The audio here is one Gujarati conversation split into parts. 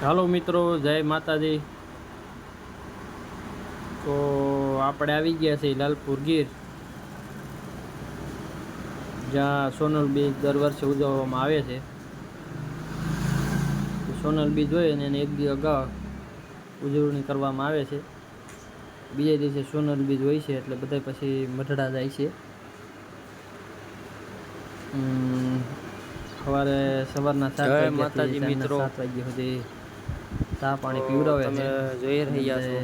હાલો મિત્રો જય માતાજી. તો આપણે આવી ગયા છીએ લાલપુર ગીર. જ્યાં સોનલ બીજ દર વર્ષે ઉજવવામાં આવે છે. સોનલ બીજ હોય અને એને એક દિવસ અગાઉ ઉજવણી કરવામાં આવે છે. બીજા દિવસે સોનલ બીજ હોય છે એટલે બધા પછી મઢડા જાય છે. સવારે સવારના સાત વાગ્યા માતાજી મિત્રો. સાત વાગ્યા સુધી ચા પાણી પીવડાવે છે. જોઈ રહ્યા છો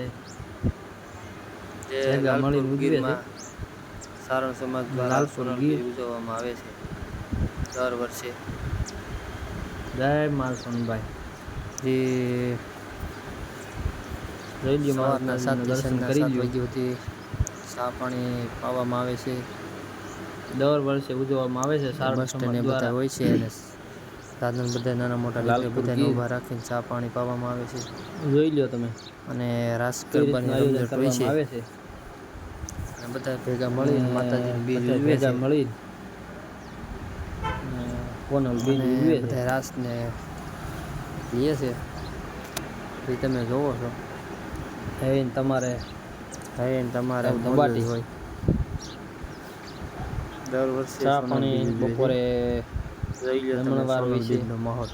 જે ગામડી. ગીરમાં સારણ સમાજ દ્વારા સોનલ ગીર. ઉજવવામાં આવે છે. દર વર્ષે. જય માલ સોનભાઈ. જે જોઈ મહારાજના સાત દર્શન કરી વાગ્યા ચા પાણી પાવામાં આવે છે. દર વર્ષે ઉજવવામાં આવે છે. સારણ સમાજ બધા દ્વારા. હોય છે સાધન બધા નાના મોટા લાલ બધાને ઊભા રાખીને ચા પાણી પાવામાં આવે છે. જોઈ લ્યો તમે. અને રાસ ગરબાની રમઝટ હોય છે. આવે છે. અને બધા ભેગા મળીને માતાજીને બીજ ભેગા મળી કોનલ બીજ બધા રાસને લે છે. એ તમે જોવો છો. હવે તમારે હવે તમારે દબાટી. હોય. દર વર્ષે ચા પાણી. બપોરે જમણવાર માહોલ.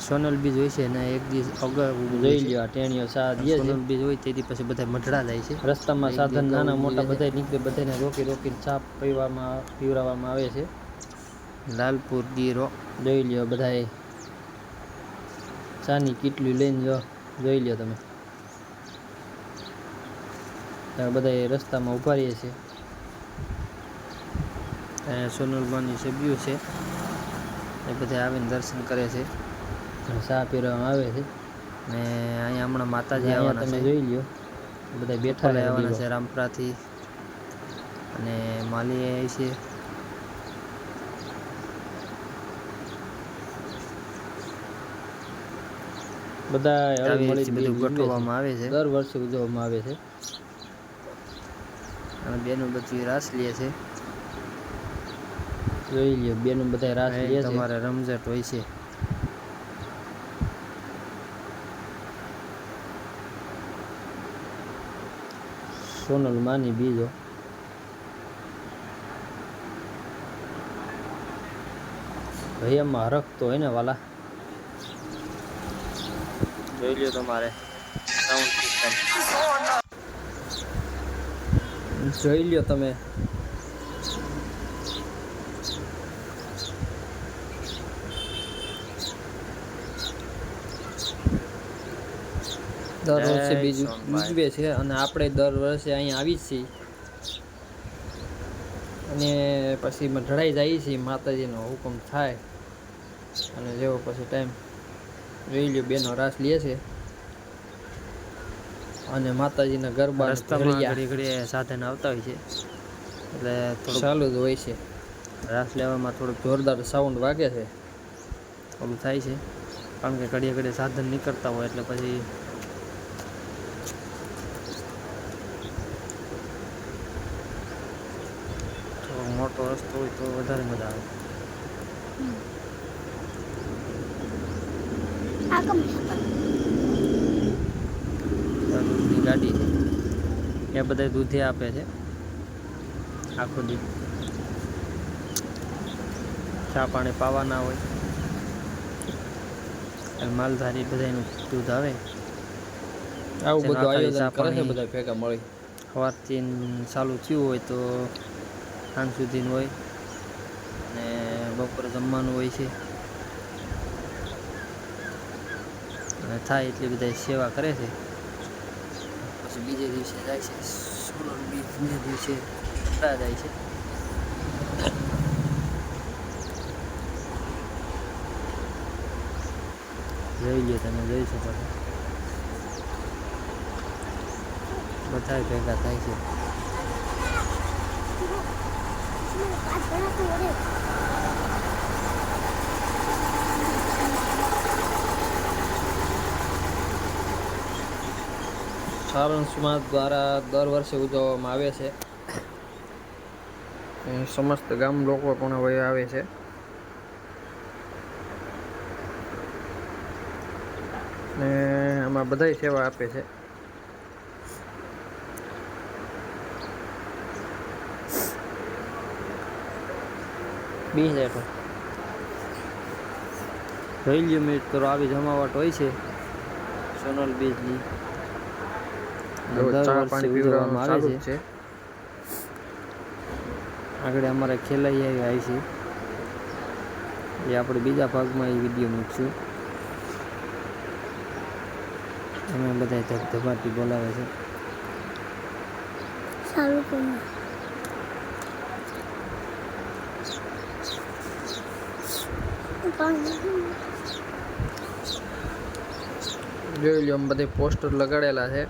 સોનલ બીજ હોય છે ને એક દિવસ અગાઉ જોઈ લ્યો આ ટેણીઓ સોનલ બીજ હોય તેથી પછી બધા મઢડા જાય છે. રસ્તામાં સાધન નાના મોટા બધા નીકળે બધાને રોકી રોકીને ચા પીવામાં પીવડાવવામાં આવે છે. લાલપુર ગીરો. જોઈ લ્યો બધાએ. ચાની કીટલી લઈને જો જોઈ લ્યો તમે. બધા રસ્તામાં ઊભા રહીએ છે. અને સોનલમાની સભ્યો છે. એ બધા આવીને દર્શન કરે છે. ચા પીરવામાં આવે છે. ને અહીંયા હમણાં માતાજી આવવાના તમે જોઈ લ્યો. બધા બેઠા આવવાના છે રામપરાથી અને માલી આવી છે. બધા બધું ગોઠવવામાં આવે છે. દર વર્ષે ઉજવવામાં આવે છે. અને બેનું બધી રાસ લે છે. જોઈ લ્યો બેનું બધા રાસ લે છે તમારે રમઝટ હોય છે. સોનલ માની બીજો. ભૈયામાં હરખતો હોય ને વાલા. જોઈ લ્યો તમારે સાઉન્ડ સિસ્ટમ જોઈ લ્યો તમે. દર વર્ષે બીજું ઉજવે છે અને આપણે દર વર્ષે અહીંયા આવી જ છીએ. અને પછી મઢડાઈ જઈએ છીએ માતાજીનો હુકમ થાય. અને જેવો પછી ટાઈમ જોઈ લ્યો બેનો રાસ લે છે. અને માતાજીના ગરબા રસ્તામાં ઘડી ઘડી સાધન આવતા હોય છે. એટલે થોડું ચાલુ જ હોય છે. રાસ લેવામાં થોડુંક જોરદાર સાઉન્ડ વાગે છે. ઓલું થાય છે. કારણ કે ઘડીએ ઘડીએ સાધન નીકળતા હોય એટલે પછી થોડો મોટો રસ્તો હોય તો વધારે મજા આવે. દૂધની ગાડી છે. એ બધા દૂધે આપે છે. આખો દી. ચા પાણી પાવાના હોય. અને માલધારી બધાનું દૂધ આવે. આવું બધું આયોજન ચા કરે છે પાણી- બધા ભેગા મળી. સવારથી ચાલુ થયું હોય તો સાંજ સુધીનું હોય. બપોરે જમવાનું હોય છે. અને થાય એટલી બધા સેવા કરે છે. પછી બીજે દિવસે જાય છે. સોલર બીજને દિવસે ઉતરા જાય છે. જોઈ લો તમે, જોઈ શકો છો. બધા ભેગા થાય છે. સારણ સમાજ દ્વારા દર વર્ષે ઉજવવામાં આવે છે. સમસ્ત ગામ લોકો પણ હવે આવે છે. ને આમાં બધાય સેવા આપે છે. બીસ હેઠળ જોઈ લ્યો કરો આવી જમાવટ હોય છે. સોનલ બીજની દર વર્ષે ઉજવવામાં આવે છે. છે. આગળ અમારે ખેલાઈ આવી આવી છે એ આપણે બીજા ભાગમાં એ વીડિયો મૂકશું. અમે બધા ધબધબાટી બોલાવે છે. સારું જોઈ લો આમ બધે પોસ્ટર લગાડેલા છે.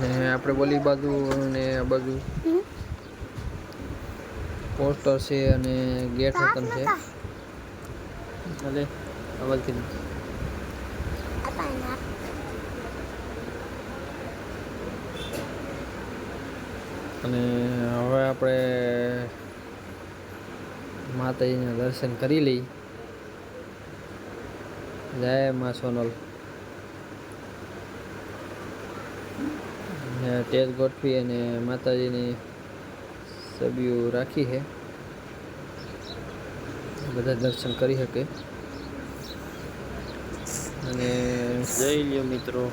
ને આપણે બોલી બાજુ ને આ બાજુ. પોસ્ટર છે અને ગેટ હકન છે. ભલે અવલથી અને હવે આપણે માતાજીના દર્શન કરી લઈ. જય મા સોનલ. ને ગોઠવી અને માતાજીની સબીઓ રાખી છે બધા દર્શન કરી શકે અને જઈ લ્યો મિત્રો.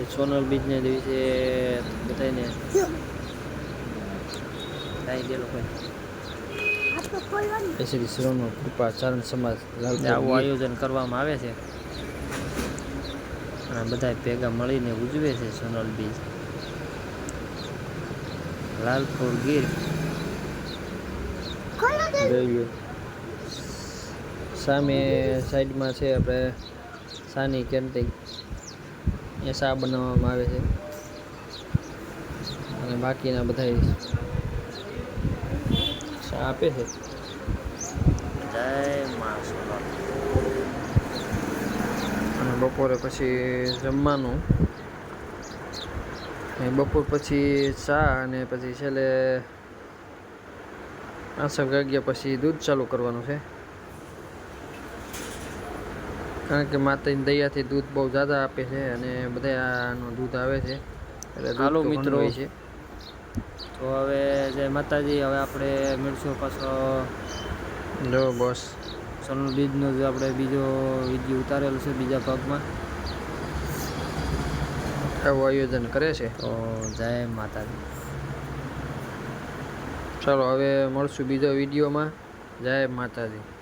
એ સોનલ બીજને દિવસે બધાને કાંઈ ગયેલો કોઈ શ્રી શ્રીનો કૃપા ચરણ સમાજ આવું આયોજન કરવામાં આવે છે. અને બધા ભેગા મળીને ઉજવે છે સોનલ બીજ લાલપુર ગીર. સામે સાઈડમાં છે આપણે સાની કેન્ટીન. એ શા બનાવવામાં આવે છે. અને બાકીના બધા શા આપે છે. જય માં બપોરે પછી જમવાનું. બપોર પછી ચા અને પછી છેલ્લે પાંચક ગાગ્યા પછી દૂધ ચાલુ કરવાનું છે. કારણ કે માતાની દયાથી દૂધ બહુ જ્યાદા આપે છે અને બધા આનું દૂધ આવે છે. એટલે હાલો મિત્રો. છે. તો હવે જય માતાજી હવે આપણે મળશું પાછો. જો બોસ. બીજનો જે આપણે બીજો વીડિયો ઉતારેલો છે બીજા ભાગમાં. આવું આયોજન કરે છે? તો જય માતાજી. ચાલો હવે મળશું બીજા વિડીયોમાં. જય માતાજી.